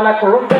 మనకు పెద్దకు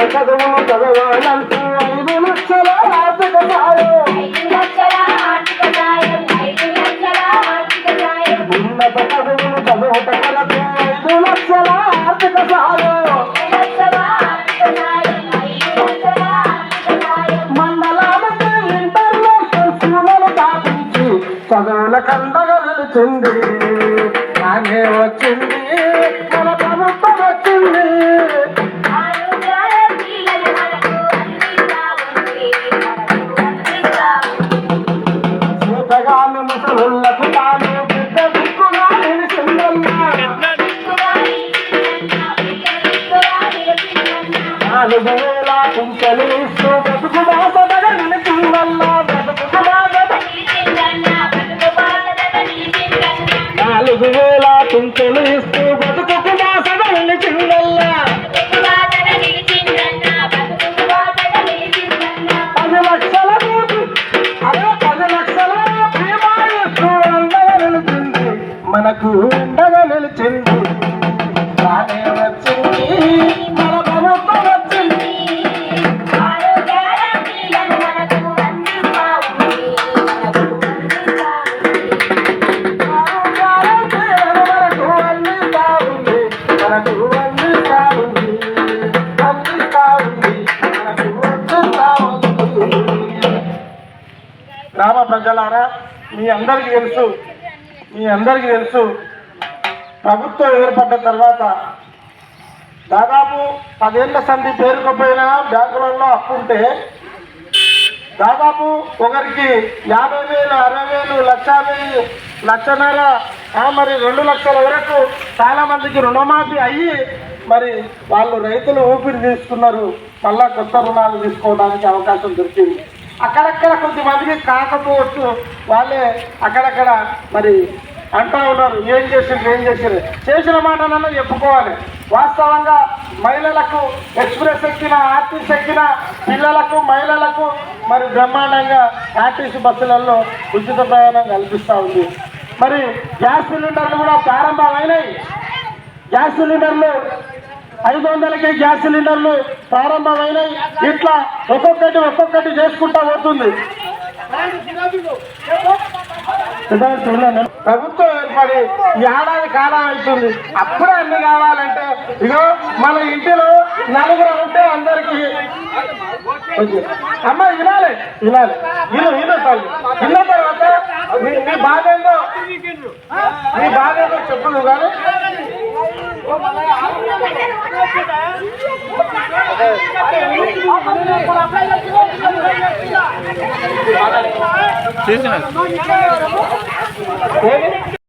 ఉన్నత చదువులు చదవాలంటూ ఐదు లక్షల ఆర్థిక సాయం ఉన్నత చదువులు చదువుటకు ఐదు లక్షల ఆర్థిక సాయం మండలానికి ఇంటర్నేషనల్ స్కూళ్ళను స్థాపించి చదువుల కందగలు చెంది నానే వచ్చింది మన వేల ఇస్తూ బతుకు బాసట నిలిచిందల్లా. పది లక్షల అదే పది లక్షల బీమా ఇస్తూ అండగా నిలిచింది. మనకు అండగా నిలిచింది. రానే వచ్చింది మన గ్రామ ప్రజలారా మీ అందరికీ తెలుసు మీ అందరికీ తెలుసు ప్రభుత్వం ఏర్పడ్డ తర్వాత దాదాపు పదేళ్ళ సంధి పేరుకుపోయిన బ్యాంకులలో అప్పు ఉంటే దాదాపు ఒకరికి యాభై వేలు అరవై వేలు లక్ష వెయ్యి లక్షన్నర మరి రెండు లక్షల వరకు చాలామందికి రుణమాఫీ అయ్యి మరి వాళ్ళు రైతులు ఊపిరి తీసుకున్నారు మళ్ళా కొత్త రుణాలు తీసుకోవడానికి అవకాశం దొరికింది. అక్కడక్కడ కొంతమందికి కాకపోవచ్చు. వాళ్ళే అక్కడక్కడ మరి అంటా ఉన్నారు. ఏం చేసిండ్రు ఏం చేసిండ్రు చేసిన మాటనన్నా చెప్పుకోవాలి. వాస్తవంగా మహిళలకు ఎక్స్ప్రెస్ ఎక్కిన ఆర్టీసీ ఎక్కిన పిల్లలకు మహిళలకు మరి బ్రహ్మాండంగా ఆర్టీసీ బస్సులలో ఉచిత ప్రయాణం కల్పిస్తూ ఉంది. మరి గ్యాస్ సిలిండర్లు కూడా ప్రారంభమైనాయి. గ్యాస్ సిలిండర్లు ఐదు వందలకే గ్యాస్ సిలిండర్లు ప్రారంభమైనాయి. ఇట్లా ఒక్కొక్కటి ఒక్కొక్కటి చేసుకుంటా పోతుంది. ప్రభుత్వం ఏర్పడి ఏడాది కాలం అవుతుంది అప్పుడే అన్ని కావాలంటే ఇగో మన ఇంటిలో నలుగురు ఉంటే అందరికి అమ్మ వినాలి వినాలి. విను విను తల్లి. విన్న తర్వాత మీ మీ బాధ ఏందో మీ బాధ ఏందో చెప్పదు కానీ. చేసిన ఏది